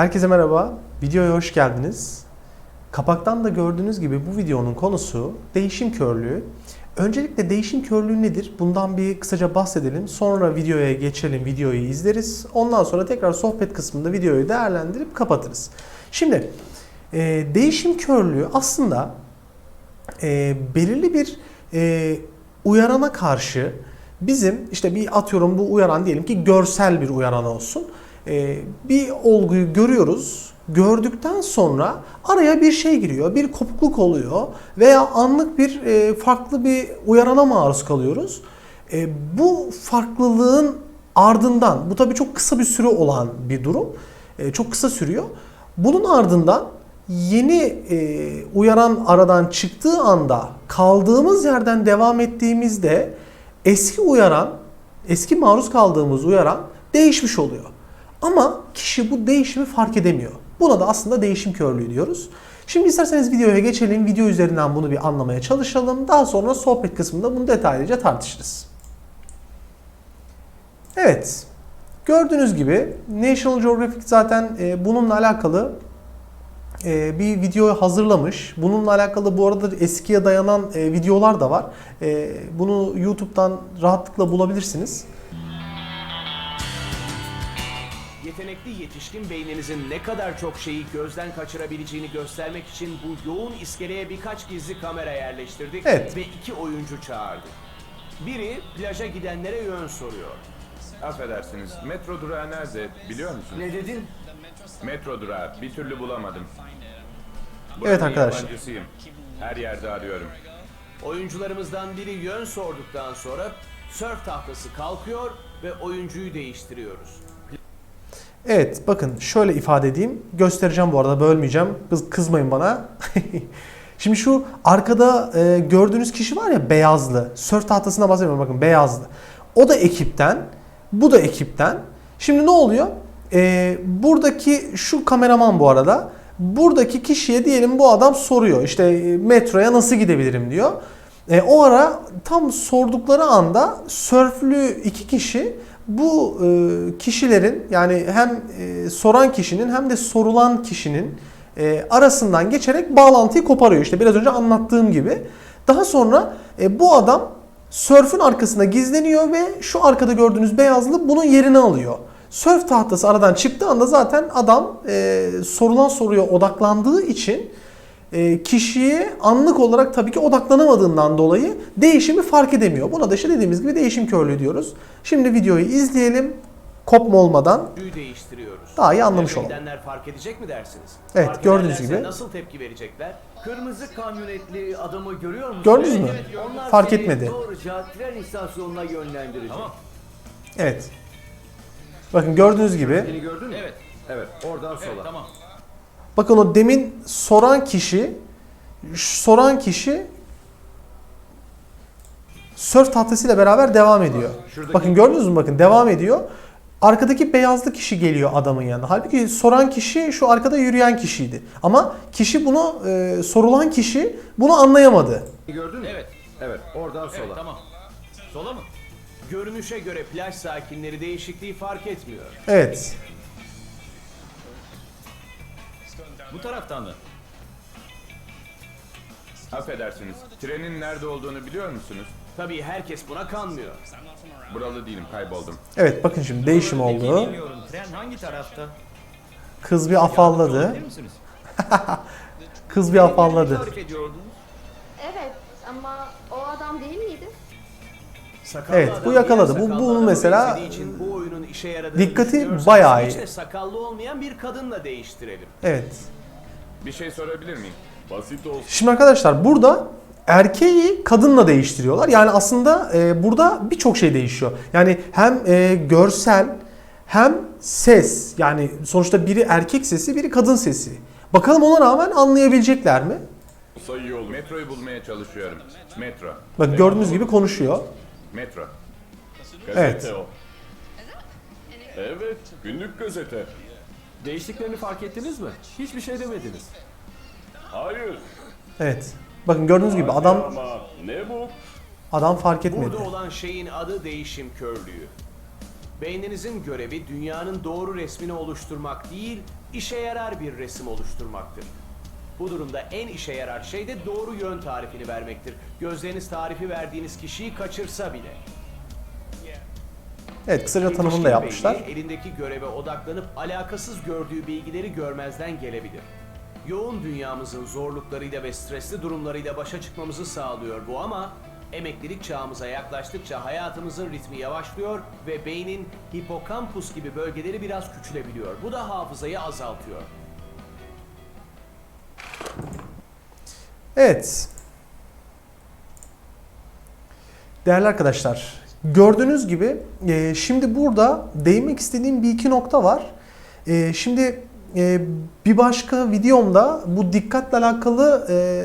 Herkese merhaba. Videoya hoş geldiniz. Kapaktan da gördüğünüz gibi bu videonun konusu değişim körlüğü. Öncelikle değişim körlüğü nedir? Bundan bir kısaca bahsedelim. Sonra videoya geçelim, videoyu izleriz. Ondan sonra tekrar sohbet kısmında videoyu değerlendirip kapatırız. Şimdi e, değişim körlüğü aslında e, belirli bir e, uyarana karşı bizim işte bir atıyorum bu uyaran diyelim ki görsel bir uyaran olsun. E, bir olguyu görüyoruz. Gördükten sonra araya bir şey giriyor, bir kopukluk oluyor veya anlık bir e, farklı bir uyarana maruz kalıyoruz. E, bu farklılığın ardından, bu tabii çok kısa bir süre olan bir durum, e, çok kısa sürüyor. Bunun ardından yeni uyaran aradan çıktığı anda kaldığımız yerden devam ettiğimizde eski uyaran, eski maruz kaldığımız uyaran değişmiş oluyor. Ama kişi bu değişimi fark edemiyor. Buna da aslında değişim körlüğü diyoruz. Şimdi isterseniz videoya geçelim. Video üzerinden bunu bir anlamaya çalışalım. Daha sonra sohbet kısmında bunu detaylıca tartışırız. Evet. Gördüğünüz gibi National Geographic zaten e, bununla alakalı e, bir video hazırlamış. Bununla alakalı bu arada eskiye dayanan e, videolar da var. Bunu YouTube'dan rahatlıkla bulabilirsiniz. Yetenekli yetişkin beyninizin ne kadar çok şeyi gözden kaçırabileceğini göstermek için bu yoğun iskeleye birkaç gizli kamera yerleştirdik Evet. ve iki oyuncu çağırdık. Biri plaja gidenlere yön soruyor. Affedersiniz, metro durağı nerede biliyor musun? Ne dedin? Metro durağı, bir türlü bulamadım. Evet Buranın arkadaşlar. yabancısıyım. Her yerde arıyorum. Oyuncularımızdan biri yön sorduktan sonra sörf tahtası kalkıyor ve oyuncuyu değiştiriyoruz. Evet bakın şöyle ifade edeyim. Göstereceğim bu arada bölmeyeceğim. Kız, kızmayın bana. Şimdi şu arkada e, gördüğünüz kişi var ya beyazlı. Sörf tahtasına bahsediyorum bakın beyazlı. O da ekipten. Bu da ekipten. Şimdi ne oluyor? E, buradaki şu kameraman bu arada. Buradaki kişiye diyelim bu adam soruyor. İşte e, metroya nasıl gidebilirim diyor. E, o ara tam sordukları anda sörflü iki kişi bu e, kişilerin yani hem e, soran kişinin hem de sorulan kişinin e, arasından geçerek bağlantıyı koparıyor. İşte biraz önce anlattığım gibi. Daha sonra bu adam sörfün arkasına gizleniyor ve şu arkada gördüğünüz beyazlı bunun yerini alıyor. Sörf tahtası aradan çıktığı anda zaten adam sorulan soruya odaklandığı için kişiye anlık olarak tabii ki odaklanamadığından dolayı değişimi fark edemiyor. Buna da işte dediğimiz gibi değişim körlüğü diyoruz. Şimdi videoyu izleyelim. Kopma olmadan değiştiriyoruz. daha iyi anlamış olalım. gidenler fark edecek mi dersiniz? Evet, Fark gördüğünüz gibi. Nasıl tepki verecekler? Kırmızı kamyonetli adamı görüyor musun? Gördünüz mü? Onlar Fark seni etmedi. Doğruca tren istasyonuna yönlendirecek. Tamam. Evet. Bakın gördüğünüz gibi. Seni gördün mü? Evet. Evet, oradan sola. Tamam. Bakın o demin soran kişi şu soran kişi sörf tahtasıyla beraber devam ediyor. Şuradaki- Bakın gördünüz mü bakın devam ediyor. Arkadaki beyazlı kişi geliyor adamın yanına. Halbuki soran kişi şu arkada yürüyen kişiydi. Ama kişi bunu e, sorulan kişi bunu anlayamadı. Gördün mü? Evet. Evet, oradan sola. Evet tamam. Sola mı? Görünüşe göre plaj sakinleri değişikliği fark etmiyor. Evet. Bu taraftan mı? Affedersiniz, trenin nerede olduğunu biliyor musunuz? Tabii herkes buna kanmıyor. Buralı değilim, kayboldum. Evet bakın şimdi değişim oldu. Bilmiyorum. Tren hangi tarafta? Kız bir afalladı. Bilir misiniz? Kız bir afalladı. Tarif ediyordunuz. Evet ama o adam değil miydi? Sakallı Evet, adam bu yakaladı. Bu- sakallı adama mesela, benzediği için bu oyunun işe yaradığını dikkati düşünüyorsanız bayağı iyi. sakallı olmayan bir kadınla değiştirelim. Evet. Bir şey sorabilir miyim? Basit olsun. Şimdi arkadaşlar burada erkeği kadınla değiştiriyorlar. Yani aslında e, burada birçok şey değişiyor. Yani hem e, görsel hem ses. Yani sonuçta biri erkek sesi, biri kadın sesi. Bakalım ona rağmen anlayabilecekler mi? Sayı olur. Metroyu bulmaya çalışıyorum. Metro. Bak gördüğünüz gibi konuşuyor. Metro. Evet. o. Evet, günlük gazete. Değiştiklerini fark ettiniz mi? Hiçbir şey demediniz. Hayır. Evet. Bakın gördüğünüz gibi adam Ama ne bu? adam fark etmedi. Burada olan şeyin adı değişim körlüğü. Beyninizin görevi dünyanın doğru resmini oluşturmak değil, işe yarar bir resim oluşturmaktır. Bu durumda en işe yarar şey de doğru yön tarifini vermektir. Gözleriniz tarifi verdiğiniz kişiyi kaçırsa bile. Evet kısaca tanımını da yapmışlar. elindeki göreve odaklanıp alakasız gördüğü bilgileri görmezden gelebilir. Yoğun dünyamızın zorluklarıyla ve stresli durumlarıyla başa çıkmamızı sağlıyor bu ama emeklilik çağımıza yaklaştıkça hayatımızın ritmi yavaşlıyor ve beynin hipokampus gibi bölgeleri biraz küçülebiliyor. Bu da hafızayı azaltıyor. Evet. Değerli arkadaşlar, gördüğünüz gibi e, şimdi burada değinmek istediğim bir iki nokta var. E, şimdi e, bir başka videomda bu dikkatle alakalı e,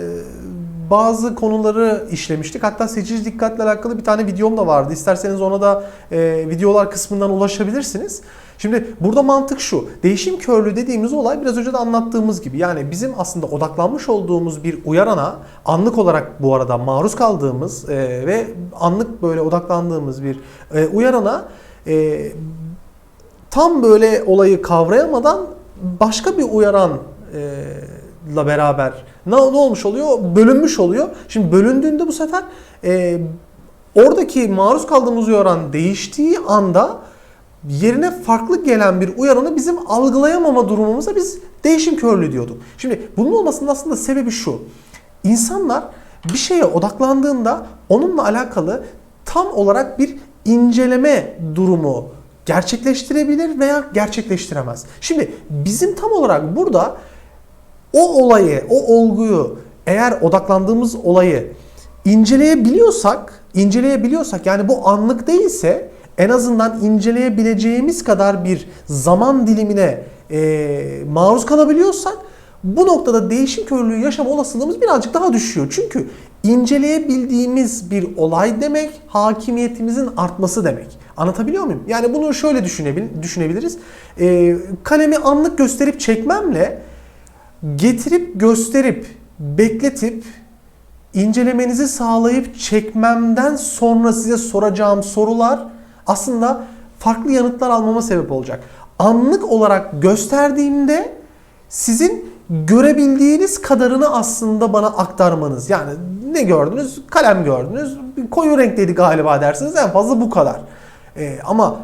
bazı konuları işlemiştik. Hatta seçici dikkatle alakalı bir tane videom da vardı. İsterseniz ona da e, videolar kısmından ulaşabilirsiniz. Şimdi burada mantık şu. Değişim körlüğü dediğimiz olay biraz önce de anlattığımız gibi. Yani bizim aslında odaklanmış olduğumuz bir uyarana anlık olarak bu arada maruz kaldığımız e, ve anlık böyle odaklandığımız bir e, uyarana e, tam böyle olayı kavrayamadan başka bir uyaranla beraber ne, ne olmuş oluyor? Bölünmüş oluyor. Şimdi bölündüğünde bu sefer e, oradaki maruz kaldığımız uyaran değiştiği anda yerine farklı gelen bir uyaranı bizim algılayamama durumumuza biz değişim körlüğü diyorduk. Şimdi bunun olmasının aslında sebebi şu. İnsanlar bir şeye odaklandığında onunla alakalı tam olarak bir inceleme durumu gerçekleştirebilir veya gerçekleştiremez. Şimdi bizim tam olarak burada o olayı, o olguyu eğer odaklandığımız olayı inceleyebiliyorsak, inceleyebiliyorsak yani bu anlık değilse en azından inceleyebileceğimiz kadar bir zaman dilimine e, maruz kalabiliyorsak bu noktada değişim körlüğü yaşama olasılığımız birazcık daha düşüyor. Çünkü inceleyebildiğimiz bir olay demek hakimiyetimizin artması demek. Anlatabiliyor muyum? Yani bunu şöyle düşünebil- düşünebiliriz. E, kalemi anlık gösterip çekmemle getirip gösterip bekletip incelemenizi sağlayıp çekmemden sonra size soracağım sorular aslında farklı yanıtlar almama sebep olacak. Anlık olarak gösterdiğimde sizin görebildiğiniz kadarını aslında bana aktarmanız. Yani ne gördünüz? Kalem gördünüz. Koyu renkteydi galiba dersiniz. En fazla bu kadar. Ee, ama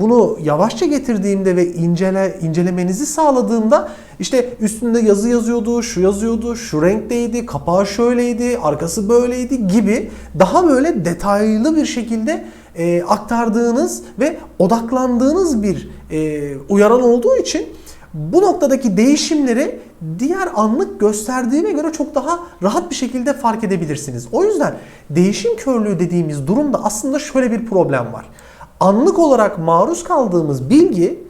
bunu yavaşça getirdiğimde ve incele incelemenizi sağladığımda işte üstünde yazı yazıyordu, şu yazıyordu, şu renkteydi, kapağı şöyleydi, arkası böyleydi gibi daha böyle detaylı bir şekilde e, aktardığınız ve odaklandığınız bir e, uyaran olduğu için bu noktadaki değişimleri diğer anlık gösterdiğime göre çok daha rahat bir şekilde fark edebilirsiniz. O yüzden değişim körlüğü dediğimiz durumda aslında şöyle bir problem var. Anlık olarak maruz kaldığımız bilgi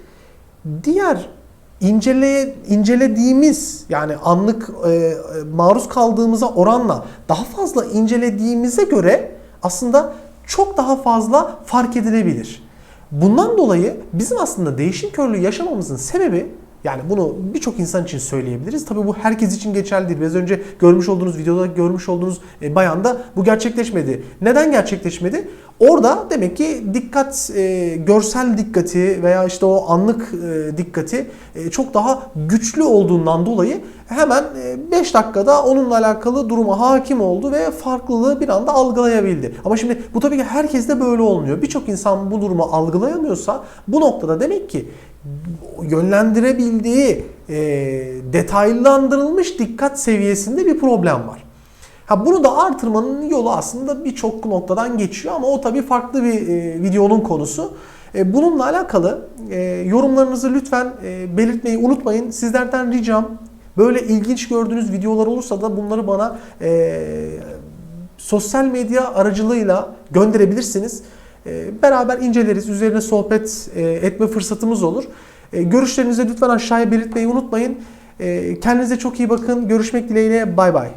diğer inceleye, incelediğimiz yani anlık e, maruz kaldığımıza oranla daha fazla incelediğimize göre aslında çok daha fazla fark edilebilir. Bundan dolayı bizim aslında değişim körlüğü yaşamamızın sebebi yani bunu birçok insan için söyleyebiliriz. Tabii bu herkes için geçerli değil. Biraz önce görmüş olduğunuz videoda görmüş olduğunuz e, bayanda bu gerçekleşmedi. Neden gerçekleşmedi? Orada demek ki dikkat, e, görsel dikkati veya işte o anlık e, dikkati e, çok daha güçlü olduğundan dolayı hemen 5 dakikada onunla alakalı duruma hakim oldu ve farklılığı bir anda algılayabildi. Ama şimdi bu tabii ki herkeste böyle olmuyor. Birçok insan bu durumu algılayamıyorsa bu noktada demek ki yönlendirebildiği e, detaylandırılmış dikkat seviyesinde bir problem var. Ha bunu da artırmanın yolu aslında birçok noktadan geçiyor ama o tabii farklı bir e, videonun konusu. E, bununla alakalı e, yorumlarınızı lütfen e, belirtmeyi unutmayın. Sizlerden ricam böyle ilginç gördüğünüz videolar olursa da bunları bana e, sosyal medya aracılığıyla gönderebilirsiniz. E, beraber inceleriz, üzerine sohbet e, etme fırsatımız olur. E, görüşlerinizi lütfen aşağıya belirtmeyi unutmayın. E, kendinize çok iyi bakın. Görüşmek dileğiyle. Bay bay.